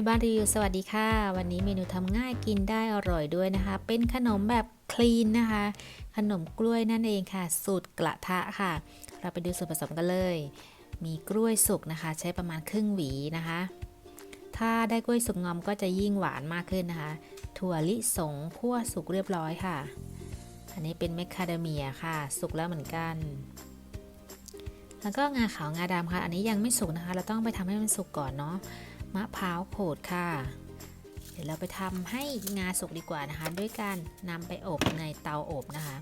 ในบ้านรีวิวสวัสดีค่ะ วันนี้เมนูทำง่ายกินได้อร่อยด้วยนะคะ เป็นขนมแบบคลีนนะคะ ขนมกล้วยนั่นเองค่ะ สูตรกระทะค่ะ เราไปดูส่วนผสมกันเลย มีกล้วยสุกนะคะ ใช้ประมาณครึ่งหวีนะคะ ถ้าได้กล้วยสุกงอมก็จะยิ่งหวานมากขึ้นนะคะ ถั่วลิสงคั่วสุกเรียบร้อยค่ะ อันนี้เป็นแมคคาเดเมียค่ะ สุกแล้วเหมือนกันแล้วก็งาขาวงาดำค่ะ อันนี้ยังไม่สุกนะคะ เราต้องไปทำให้มันสุกก่อนเนาะ มะพร้าวโขดค่ะ เดี๋ยวเราไปทำให้งาสุกดีกว่านะคะ ด้วยการนำไปอบในเตาอบนะคะ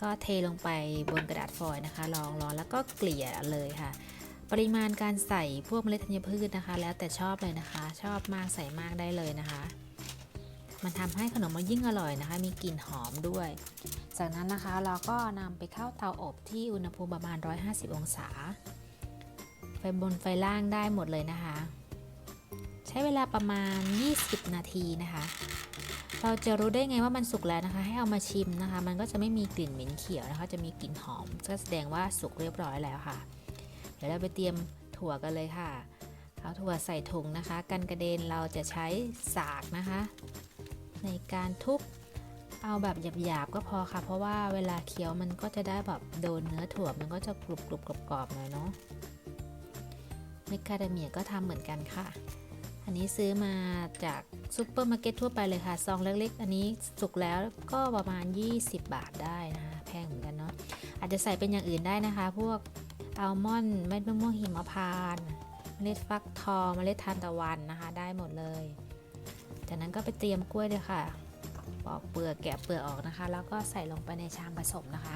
ก็เทลงไปบนกระดาษฟอยล์นะคะลองร้อนแล้วก็เกลี่ยเลยค่ะ ปริมาณการใส่พวกเมล็ดธัญพืชนะคะ แล้วแต่ชอบเลยนะคะ ชอบมากใส่มากได้เลยนะคะ มันทำให้ขนมมันยิ่งอร่อยนะคะ มีกลิ่นหอมด้วย จากนั้นนะคะเราก็นำไปเข้าเตาอบที่อุณหภูมิประมาณ 150 องศาไฟบนไฟล่างได้หมดเลยนะคะ ใช้เวลาประมาณ 20 นาทีนะคะ เราจะรู้ได้ไงว่ามันสุกแล้วนะคะ ให้เอามาชิมนะคะ มันก็จะไม่มีกลิ่นเหม็นเขียวนะคะ จะมีกลิ่นหอมก็แสดงว่าสุกเรียบร้อยแล้วค่ะ เดี๋ยวเราไปเตรียมถั่วกันเลยค่ะ เอาถั่วใส่ถุงนะคะ กันกระเด็นเราจะใช้สากนะคะ ในการทุบเอาแบบหยาบๆก็พอค่ะ เพราะว่าเวลาเคี้ยวมันก็จะได้แบบโดนเนื้อถั่วมันก็จะกรุบๆกรอบๆหน่อยเนาะเมคคาเดเมียก็ทำเหมือนกันค่ะ อันนี้ซื้อมาจากซูเปอร์มาร์เก็ตทั่วไปเลยค่ะ ซองเล็กๆ อันนี้สุกแล้วก็ประมาณ 20 บาทได้นะคะแพงเหมือนกันเนาะ อาจจะใส่เป็นอย่างอื่นได้นะคะ พวกอัลมอนด์เม็ดมะม่วงหิมพานต์เมล็ดฟักทองเมล็ดทานตะวันนะคะ ได้หมดเลย จากนั้นก็ไปเตรียมกล้วยเลยค่ะ ปอกเปลือกแกะเปลือกออกนะคะ แล้วก็ใส่ลงไปในชามผสมนะคะ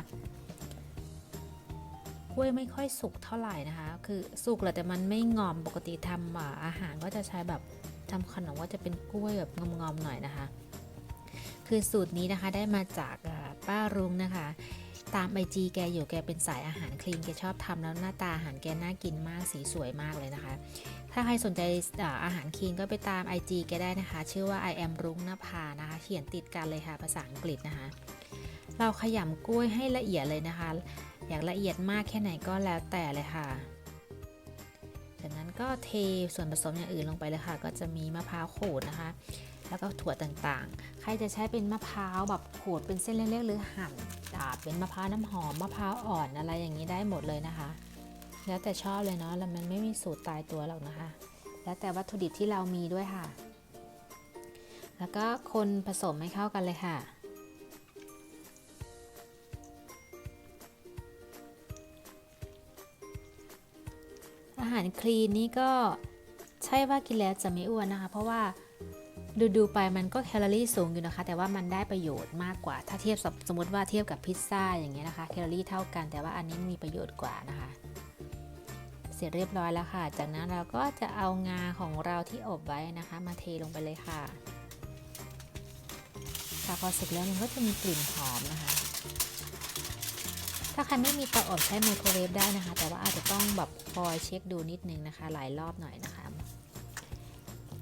กล้วยไม่ค่อยสุกเท่าไหร่นะคะ คือสุกแหละแต่มันไม่งอมปกติทำอาหารก็จะใช้แบบทำขนมก็จะเป็นกล้วยแบบงอมๆหน่อยนะคะ คือสูตรนี้นะคะได้มาจากป้ารุ้งนะคะ ตามไอจีแกอยู่แกเป็นสายอาหารคลีนแกชอบทำแล้วหน้าตาอาหารแกน่ากินมากสีสวยมากเลยนะคะ ถ้าใครสนใจอาอาหารคลีนก็ไปตาม IG แกได้นะคะ ชื่อว่า I am รุ้งนภานะคะ เขียนติดกันเลยค่ะภาษาอังกฤษนะคะ เราขยำกล้วยให้ละเอียดเลยนะคะ อยากละเอียดมากแค่ไหนก็แล้วแต่เลยค่ะ จากนั้นก็เทส่วนผสมอย่างอื่นลงไปเลยค่ะ ก็จะมีมะพร้าวขูดนะคะ แล้วก็ถั่วต่างๆ ใครจะใช้เป็นมะพร้าวแบบขูดเป็นเส้นเล็กๆหรือหั่นเป็นมะพร้าวน้ำหอมมะพร้าวอ่อนอะไรอย่างนี้ได้หมดเลยนะคะ แล้วแต่ชอบเลยเนาะแล้วมันไม่มีสูตรตายตัวหรอกนะคะ แล้วแต่วัตถุดิบที่เรามีด้วยค่ะ แล้วก็คนผสมให้เข้ากันเลยค่ะ หารคลีนนี่ก็ใช่ว่ากินแล้วจะไม่อ้วนนะคะ เพราะว่าดูดูๆไปมันก็แคลอรี่สูงอยู่นะคะ แต่ว่ามันได้ประโยชน์มากกว่า ถ้าเทียบสมมติว่าเทียบกับพิซซ่าอย่างเงี้ยนะคะแคลอรี่เท่ากันแต่ว่าอันนี้มีประโยชน์กว่านะคะ เสร็จเรียบร้อยแล้วค่ะ จากนั้นเราก็จะเอางาของเราที่อบไว้นะคะ มาเทลงไปเลยค่ะค่ะพอสุกแล้วมันก็จะมีกลิ่นหอมนะคะาใครไม่มีเตาอบใช้ไมโครเวฟได้นะคะ แต่ว่าอาจจะต้องแบบคอยเช็คดูนิดนึงนะคะ หลายรอบหน่อยนะคะ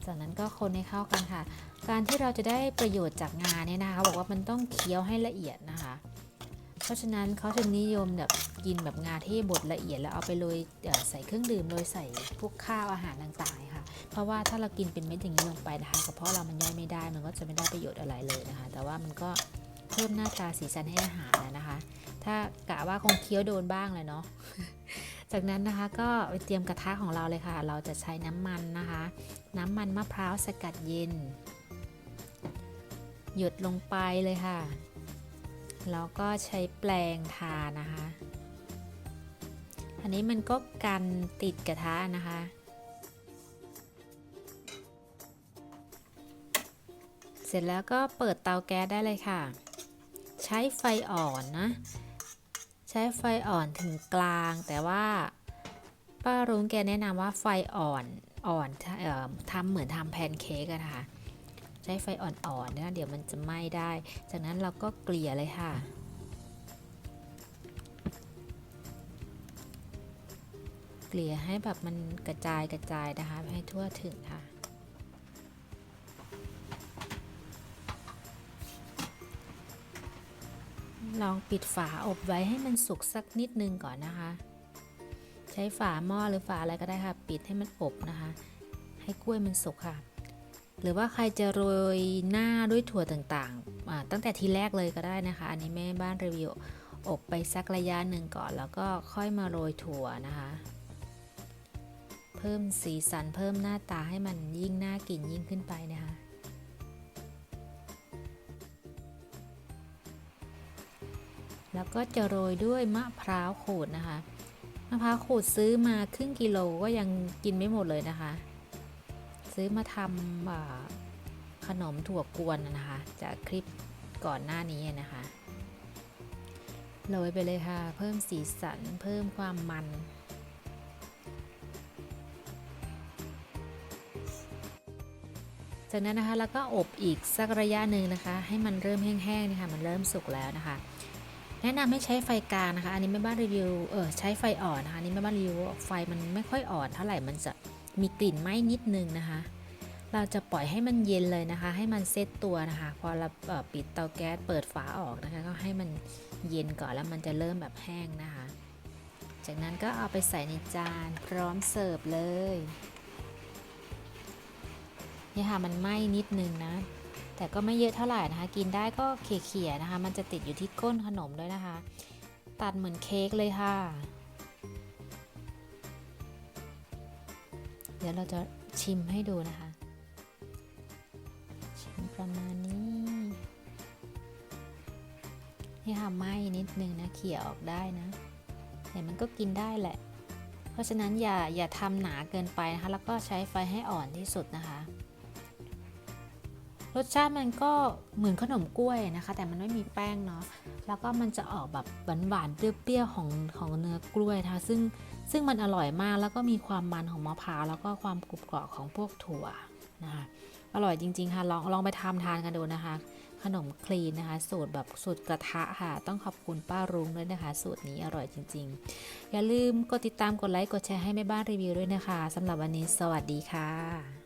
จากนั้นก็คนให้เข้ากันค่ะ การที่เราจะได้ประโยชน์จากงาเนี่ยนะคะบอกว่ามันต้องเคี้ยวให้ละเอียดนะคะ เพราะฉะนั้นเขาถึงนิยมแบบกินแบบงาที่บดละเอียดแล้วเอาไปโรยใส่เครื่องดื่มโรยใส่พวกข้าวอาหารต่างๆค่ะ เพราะว่าถ้าเรากินเป็นเม็ดอย่างนี้ลงไปนะคะกระเพาะเรามันย่อยไม่ได้มันก็จะไม่ได้ประโยชน์อะไรเลยนะคะ แต่ว่ามันก็เพิ่มหน้าตาสีสันให้อาหารนะคะ ถ้า ว่าคงเคี้ยวโดนบ้างเลยเนาะ จากนั้นนะคะก็ไปเตรียมกระทะของเราเลยค่ะ เราจะใช้น้ำมันนะคะ น้ำมันมะพร้าวสกัดเย็น หยดลงไปเลยค่ะ แล้วก็ใช้แปลงทานะคะ อันนี้มันก็กันติดกระทะนะคะเสร็จแล้วก็เปิดเตาแก๊สได้เลยค่ะ ใช้ไฟอ่อนนะ ใช้ไฟอ่อนถึงกลาง แต่ว่าป้ารุ้งแกแนะนำว่าไฟอ่อนอ่อนทำเหมือนทำแพนเค้กอะนะคะใช้ไฟอ่อนๆนะเดี๋ยวมันจะไหม้ได้ จากนั้นเราก็เกลี่ยเลยค่ะ เกลี่ยให้แบบมันกระจายกระจายนะคะให้ทั่วถึงค่ะ ลองปิดฝาอบไว้ให้มันสุกสักนิดนึงก่อนนะคะ ใช้ฝาหม้อหรือฝาอะไรก็ได้ค่ะ ปิดให้มันอบนะคะ ให้กล้วยมันสุกค่ะ หรือว่าใครจะโรยหน้าด้วยถั่วต่างๆ ตั้งแต่ทีแรกเลยก็ได้นะคะ อันนี้แม่บ้านรีวิวอบไปสักระยะหนึ่งก่อน แล้วก็ค่อยมาโรยถั่วนะคะ เพิ่มสีสันเพิ่มหน้าตาให้มันยิ่งน่ากินยิ่งขึ้นไปนะคะ แล้วก็จะโรยด้วยมะพร้าวขูดนะคะ มะพร้าวขูดซื้อมาครึ่งกิโลก็ยังกินไม่หมดเลยนะคะ ซื้อมาทำขนมถั่วกวนนะคะ จากคลิปก่อนหน้านี้นะคะ โรยไปเลยค่ะ เพิ่มสีสัน เพิ่มความมันจากนั้นนะคะแล้วก็อบอีกสักระยะหนึ่งนะคะ ให้มันเริ่มแห้งๆนะคะมันเริ่มสุกแล้วนะคะ แนะนำให้ใช้ไฟกลางนะคะ อันนี้แม่บ้านรีวิว เออใช้ไฟอ่อนนะคะ อันนี้แม่บ้านรีวิวไฟมันไม่ค่อยอ่อนเท่าไหร่ มันจะมีกลิ่นไหม้นิดนึงนะคะ เราจะปล่อยให้มันเย็นเลยนะคะ ให้มันเซตตัวนะคะ พอเราปิดเตาแก๊สเปิดฝาออกนะคะ ก็ให้มันเย็นก่อนแล้วมันจะเริ่มแบบแห้งนะคะ จากนั้นก็เอาไปใส่ในจานพร้อมเสิร์ฟเลย นี่ค่ะมันไหม้นิดนึงนะ แต่ก็ไม่เยอะเท่าไหร่นะคะ กินได้ก็เขี่ยๆนะคะ มันจะติดอยู่ที่ก้นขนมด้วยนะคะ ตัดเหมือนเค้กเลยค่ะ เดี๋ยวเราจะชิมให้ดูนะคะ ชิมประมาณนี้ นี่ค่ะไหมนิดนึงนะเขี่ยออกได้นะแต่มันก็กินได้แหละ เพราะฉะนั้นอย่าอย่าทำหนาเกินไปนะคะ แล้วก็ใช้ไฟให้อ่อนที่สุดนะคะ รสชาติมันก็เหมือนขนมกล้วยนะคะ แต่มันไม่มีแป้งเนาะแล้วก็มันจะออกแบบหวานๆเปรี้ยวๆของของเนื้อกล้วยนะคะซึ่งซึ่งมันอร่อยมากแล้วก็มีความมันของมะพร้าวแล้วก็ความกรุบกรอบของพวกถั่วนะคะอร่อยจริง ๆ ค่ะลองลองไปทำทานกันดูนะคะ ขนมคลีนนะคะ สูตรแบบสูตรกระทะค่ะ ต้องขอบคุณป้ารุ้งด้วยนะคะ สูตรนี้อร่อยจริง ๆ อย่าลืมกดติดตามกดไลค์กดแชร์ให้แม่บ้านรีวิวด้วยนะคะสำหรับวันนี้สวัสดีค่ะ